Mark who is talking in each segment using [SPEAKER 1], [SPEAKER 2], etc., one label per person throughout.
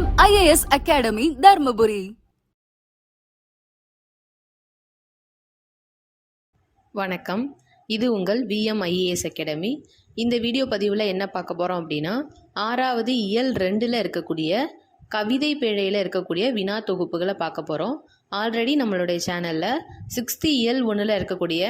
[SPEAKER 1] வணக்கம் IAS academy Dharmapuri.
[SPEAKER 2] வணக்கம். இது உங்கள் விஎம்ஐஏஎஸ் அகாடமி இந்த வீடியோ பதிவில் என்ன பார்க்க போகிறோம் அப்படின்னா ஆறாவது இயல் ரெண்டில் இருக்கக்கூடிய கவிதை பேழையில் இருக்கக்கூடிய வினா தொகுப்புகளை பார்க்க போகிறோம் ஆல்ரெடி நம்மளுடைய சேனலில் சிக்ஸ்த்து இயல் ஒன்றில் இருக்கக்கூடிய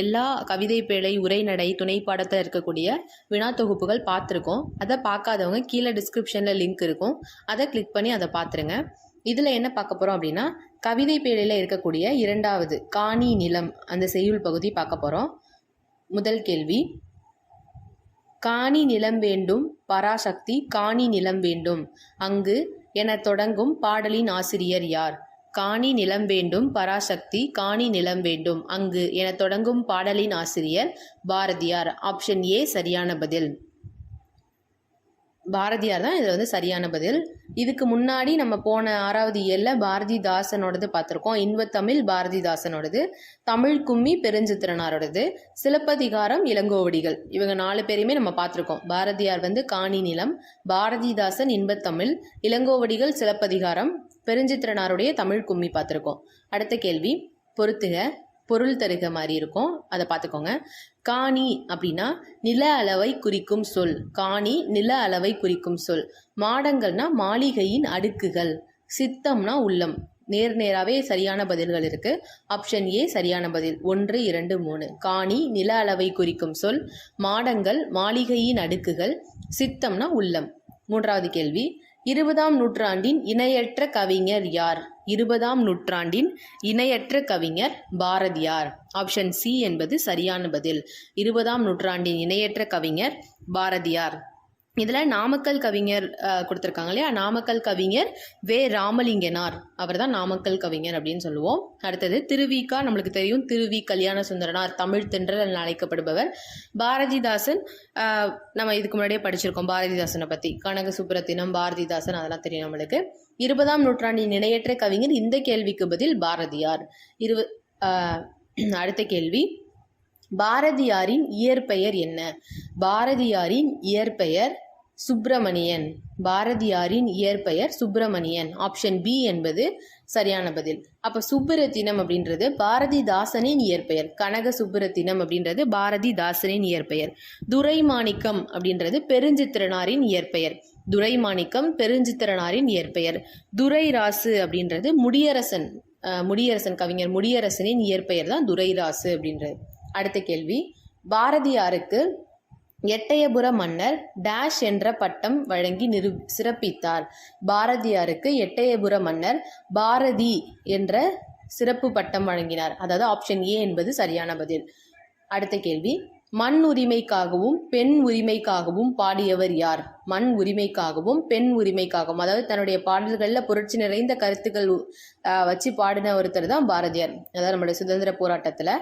[SPEAKER 2] எல்லா கவிதை பேழை உரைநடை துணை பாடத்தில் இருக்கக்கூடிய வினா தொகுப்புகள் பார்த்துருக்கோம். அதை பார்க்காதவங்க கீழே டிஸ்கிரிப்ஷனில் லிங்க் இருக்கும். அதை கிளிக் பண்ணி அதை பார்த்துருங்க. இதில் என்ன பார்க்க போகிறோம் அப்படின்னா கவிதை பேழையில் இருக்கக்கூடிய இரண்டாவது காணி நிலம் அந்த செய்யுள் பகுதி பார்க்க போகிறோம் முதல் கேள்வி காணி நிலம் வேண்டும் பராசக்தி காணி நிலம் வேண்டும். அங்கு என தொடங்கும் பாடலின் ஆசிரியர் யார்? காணி நிலம் வேண்டும் பராசக்தி காணி நிலம் வேண்டும். அங்கு என தொடங்கும் பாடலின் ஆசிரியர் பாரதியார். ஆப்ஷன் ஏ சரியான பதில். பாரதியார் தான் இதில் வந்து சரியான பதில். இதுக்கு முன்னாடி நம்ம போன ஆறாவது இயலில் பாரதிதாசனோடது பார்த்துருக்கோம். இன்பத்தமிழ் பாரதிதாசனோடது தமிழ் கும்மி பெருஞ்சித்திரனாரோடது சிலப்பதிகாரம் இளங்கோவடிகள் இவங்க நாலு பேரையுமே நம்ம பார்த்துருக்கோம். பாரதியார் வந்து காணி நிலம் பாரதிதாசன் இன்பத்தமிழ் இளங்கோவடிகள் சிலப்பதிகாரம் பெருஞ்சித்திரனாருடைய தமிழ் கும்மி பார்த்துருக்கோம். அடுத்த கேள்வி பொறுத்துக. பொருள் தருக மாதிரி இருக்கும். அதை பார்த்துக்கோங்க காணி அப்படின்னா நில அளவை குறிக்கும் சொல். காணி நில அளவை குறிக்கும் சொல். மாடங்கள்னா மாளிகையின் அடுக்குகள். சித்தம்னா உள்ளம். நேர் நேராகவே சரியான பதில்கள் இருக்கு. ஆப்ஷன் ஏ சரியான பதில். ஒன்று இரண்டு மூணு. காணி நில அளவை குறிக்கும் சொல். மாடங்கள் மாளிகையின் அடுக்குகள். சித்தம்னா உள்ளம். மூன்றாவது கேள்வி. இருபதாம் நூற்றாண்டின் இணையற்ற கவிஞர் யார்? இருபதாம் நூற்றாண்டின் இணையற்ற கவிஞர் பாரதியார். ஆப்ஷன் சி என்பது சரியான பதில். இருபதாம் நூற்றாண்டின் இணையற்ற கவிஞர் பாரதியார். இதில் நாமக்கல் கவிஞர் கொடுத்துருக்காங்க இல்லையா? நாமக்கல் கவிஞர் வே. ராமலிங்கனார். அவர் தான் நாமக்கல் கவிஞர் அப்படின்னு சொல்லுவோம். அடுத்தது திருவிக்கா நம்மளுக்கு தெரியும். திருவி கல்யாண சுந்தரனார் தமிழ் தென்றல் என அழைக்கப்படுபவர் பாரதிதாசன் நம்ம இதுக்கு முன்னாடியே படிச்சிருக்கோம் பாரதிதாசனை பற்றி கனக சுப்ரத்தினம் பாரதிதாசன் அதெல்லாம் தெரியும் நம்மளுக்கு. இருபதாம் நூற்றாண்டின் நினையற்ற கவிஞர் இந்த கேள்விக்கு பதில் பாரதியார். இருவ அடுத்த கேள்வி. பாரதியாரின் இயற்பெயர் என்ன? பாரதியாரின் இயற்பெயர் சுப்பிரமணியன் பாரதியாரின் இயற்பெயர் சுப்பிரமணியன். ஆப்ஷன் பி என்பது சரியான பதில். அப்போ சுப்புரத்தினம் அப்படின்றது பாரதிதாசனின் இயற்பெயர். கனக சுப்புரத்தினம் அப்படின்றது பாரதிதாசனின் இயற்பெயர். துரைமாணிக்கம் அப்படின்றது பெருஞ்சித்திரனாரின் இயற்பெயர். துரைமாணிக்கம் பெருஞ்சித்திரனாரின் இயற்பெயர். துரைராசு அப்படின்றது முடியரசன் முடியரசன் கவிஞர் முடியரசனின் இயற்பெயர் தான் துரைராசு அப்படின்றது. அடுத்த கேள்வி. பாரதியாருக்கு எட்டயபுர மன்னர் டேஷ் என்ற பட்டம் வழங்கி நிரு சிறப்பித்தார். பாரதியாருக்கு எட்டயபுர மன்னர் பாரதி என்ற சிறப்பு பட்டம் வழங்கினார். அதாவது ஆப்ஷன் ஏ என்பது சரியான பதில். அடுத்த கேள்வி. மண் உரிமைக்காகவும் பெண் உரிமைக்காகவும் பாடியவர் யார்? மண் உரிமைக்காகவும் பெண் உரிமைக்காகவும். அதாவது தன்னுடைய பாடல்களில் புரட்சி நிறைந்த கருத்துக்கள் வச்சு பாடின ஒருத்தர் தான் பாரதியார். அதாவது நம்முடைய சுதந்திர போராட்டத்தில்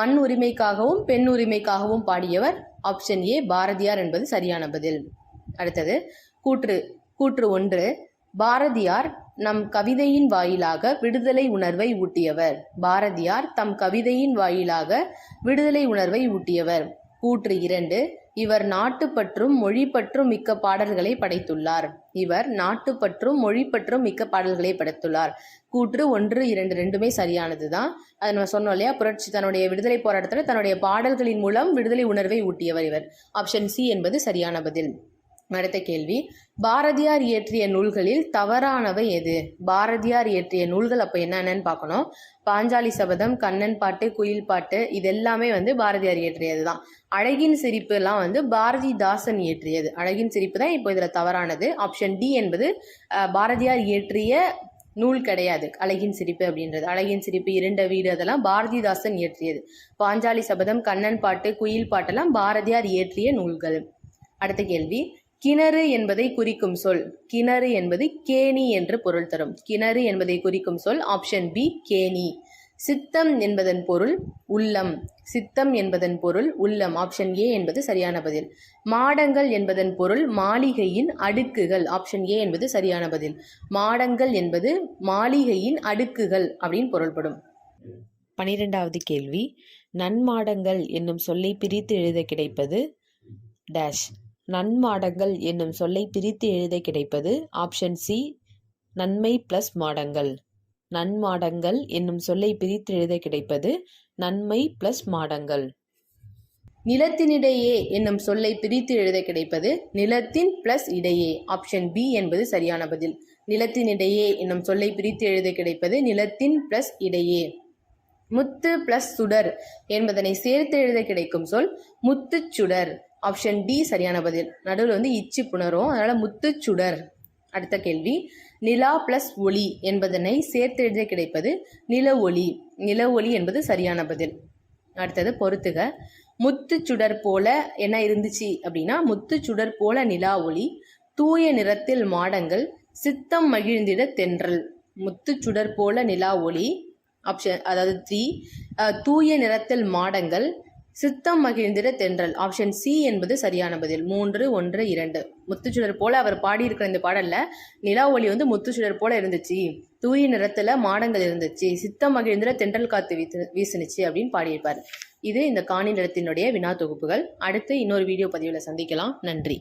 [SPEAKER 2] மண் உரிமைக்காகவும் பெண் உரிமைக்காகவும் பாடியவர் ஆப்ஷன் ஏ பாரதியார் என்பது சரியான பதில். அடுத்தது கூற்று கூற்று ஒன்று பாரதியார் நம் கவிதையின் வாயிலாக விடுதலை உணர்வை ஊட்டியவர். பாரதியார் தம் கவிதையின் வாயிலாக விடுதலை உணர்வை ஊட்டியவர். கூற்று இரண்டு இவர் நாட்டுப்பற்றும் மொழிப்பற்றும் மிக்க பாடல்களை படைத்துள்ளார். இவர் நாட்டுப்பற்றும் மொழிப்பற்றும் மிக்க பாடல்களை படைத்துள்ளார். கூற்று ஒன்று இரண்டு ரெண்டுமே சரியானது தான் அதை நம்ம சொன்னோம் இல்லையா? புரட்சி தன்னுடைய விடுதலை போராட்டத்தில் தன்னுடைய பாடல்களின் மூலம் விடுதலை உணர்வை ஊட்டியவர் இவர். ஆப்ஷன் சி என்பது சரியான பதில். அடுத்த கேள்வி. பாரதியார் இயற்றிய நூல்களில் தவறானவை எது? பாரதியார் இயற்றிய நூல்கள் அப்போ என்னென்னு பார்க்கணும். பாஞ்சாலி சபதம் கண்ணன் பாட்டு குயில் பாட்டு இதெல்லாமே வந்து பாரதியார் இயற்றியது தான் அழகின் சிரிப்புலாம் வந்து பாரதிதாசன் இயற்றியது. அழகின் சிரிப்பு தான் இப்போ இதில் தவறானது. ஆப்ஷன் டி என்பது பாரதியார் இயற்றிய நூல் கிடையாது. அழகின் சிரிப்பு அப்படின்றது. அழகின் சிரிப்பு இரண்ட வீடு அதெல்லாம் பாரதிதாசன் இயற்றியது. பாஞ்சாலி சபதம் கண்ணன் பாட்டு குயில் பாட்டெல்லாம் பாரதியார் இயற்றிய நூல்கள். அடுத்த கேள்வி. கிணறு என்பதை குறிக்கும் சொல். கிணறு என்பது கேணி என்று பொருள் தரும். கிணறு என்பதை குறிக்கும் சொல் ஆப்ஷன் பி கேணி. சித்தம் என்பதன் பொருள் உள்ளம். சித்தம் என்பதன் பொருள் உள்ளம். ஆப்ஷன் ஏ என்பது சரியான பதில். மாடங்கள் என்பதன் பொருள் மாளிகையின் அடுக்குகள். ஆப்ஷன் ஏ என்பது சரியான பதில். மாடங்கள் என்பது மாளிகையின் அடுக்குகள் அப்படின்னு பொருள்படும். பனிரெண்டாவது கேள்வி. நன்மாடங்கள் என்னும் சொல்லை பிரித்து எழுத கிடைப்பது டேஷ் நன்மாடங்கள் என்னும் சொல்லை பிரித்து எழுத கிடைப்பது ஆப்ஷன் சி நன்மை ப்ளஸ் மாடங்கள். நன்மாடங்கள் என்னும் சொல்லை பிரித்து எழுத கிடைப்பது நன்மை ப்ளஸ் மாடங்கள். நிலத்தினிடையே என்னும் சொல்லை பிரித்து எழுத கிடைப்பது நிலத்தின் பிளஸ் இடையே. ஆப்ஷன் பி என்பது சரியான பதில். நிலத்தினிடையே என்னும் சொல்லை பிரித்து எழுத கிடைப்பது நிலத்தின் பிளஸ் இடையே. முத்து பிளஸ் சுடர் என்பதனை சேர்த்து எழுத கிடைக்கும் சொல் முத்துச்சுடர் ஆப்ஷன் டி சரியான பதில். நடுவில் வந்து இச்சி புணரும். அதனால முத்துச்சுடர். அடுத்த கேள்வி. நிலா பிளஸ் ஒளி என்பதனை சேர்த்து எழுத கிடைப்பது நில ஒளி. நில ஒளி என்பது சரியான பதில். அடுத்தது பொறுத்துக. முத்துச்சுடர் போல என்ன இருந்துச்சு அப்படின்னா முத்துச்சுடர் போல நிலா ஒளி தூய நிறத்தில் மாடங்கள் சித்தம் மகிழ்ந்திட தென்றல். முத்துச்சுடர் போல நிலா ஒளி ஆப்ஷன் அதாவது த்ரீ தூய நிறத்தில் மாடங்கள் சித்தம் மகிழ்ந்திட தென்றல். ஆப்ஷன் சி என்பது சரியான பதில். மூன்று ஒன்று இரண்டு. முத்துச்சுடர் போல அவர் பாடியிருக்கிற இந்த பாடல்ல நிலா ஒளி வந்து முத்துச்சுடர் போல இருந்துச்சு. தூய நிறத்துல மாடங்கள் இருந்துச்சு. சித்தம் மகிழ்ந்திட தென்றல் காத்து வீத்து வீசுனுச்சு அப்படின்னு பாடியிருப்பார். இது இந்த காணி நிலத்தினுடைய வினா தொகுப்புகள். அடுத்து இன்னொரு வீடியோ பதிவில் சந்திக்கலாம். நன்றி.